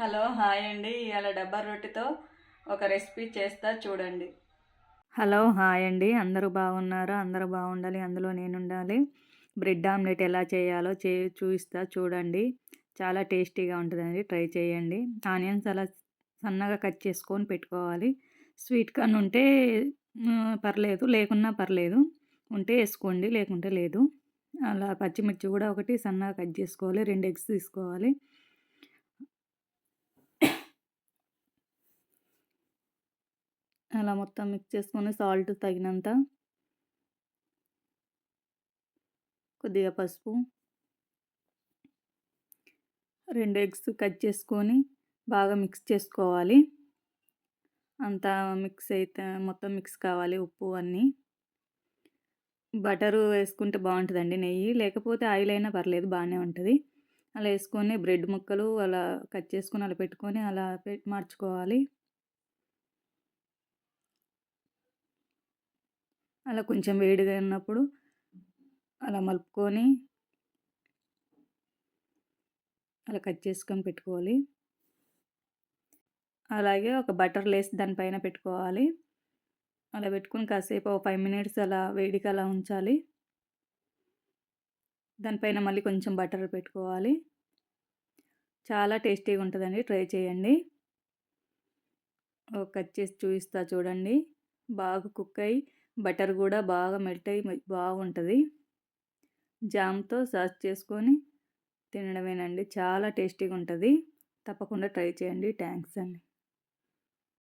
Hello hi అండి. ఇవాళ డబ్బా రొట్టెతో ఒక రెసిపీ చేస్తా చూడండి. హలో హాయ్ అండి. అందరూ బాగున్నారు? అందరూ బాగుండాలి. అందులో నేను ఉండాలి బ్రెడ్ ఆమ్లెట్ ఎలా చేయాలో చే చూపిస్తా చూడండి. చాలా టేస్టీగా ఉంటుందండి. ట్రై చేయండి. ఆనియన్స్ అలా సన్నగా కట్ చేసుకొని పెట్టుకోవాలి. స్వీట్ కార్న్ ఉంటే పర్లేదు. లేకున్నా పర్లేదు. ఉంటే వేసుకోండి లేకుంటే లేదు. అలా పచ్చిమిర్చి కూడా ఒకటి సన్నగా కట్ చేసుకోవాలి. రెండు ఎగ్స్ తీసుకోవాలి. అలా మొత్తం మిక్స్ చేసుకొని సాల్ట్ తగినంత కొద్దిగా పసుపు రెండు ఎగ్స్ కట్ చేసుకొని బాగా మిక్స్ చేసుకోవాలి. అంతా మిక్స్ అయితే మొత్తం మిక్స్ కావాలి ఉప్పు అన్నీ. బటరు వేసుకుంటే బాగుంటుందండి నెయ్యి లేకపోతే ఆయిల్ అయినా పర్లేదు బాగానే ఉంటుంది. అలా వేసుకొని బ్రెడ్ ముక్కలు అలా కట్ చేసుకొని అలా పెట్టుకొని అలా పె- మార్చుకోవాలి. అలా కొంచెం వేడిగా ఉన్నప్పుడు అలా మలుపుకొని అలా కట్ చేసుకొని పెట్టుకోవాలి. అలాగే ఒక బటర్ లేస్ దానిపైన పెట్టుకోవాలి. అలా పెట్టుకొని కాసేపు ఒక ఫైవ్ మినిట్స్ అలా వేడికి అలా ఉంచాలి. దానిపైన మళ్ళీ కొంచెం బటర్ పెట్టుకోవాలి. చాలా టేస్టీగా ఉంటుందండి. ట్రై చేయండి. ఒక కట్ చేసి చూపిస్తా చూడండి. బాగా కుక్ అయ్యి బటర్ కూడా బాగా మెల్ట్ అయ్యి బాగుంటుంది. జామ్తో సర్చ్ చేసుకొని తినడమేనండి. చాలా టేస్టీగా ఉంటుంది తప్పకుండా ట్రై చేయండి. థ్యాంక్స్ అండి.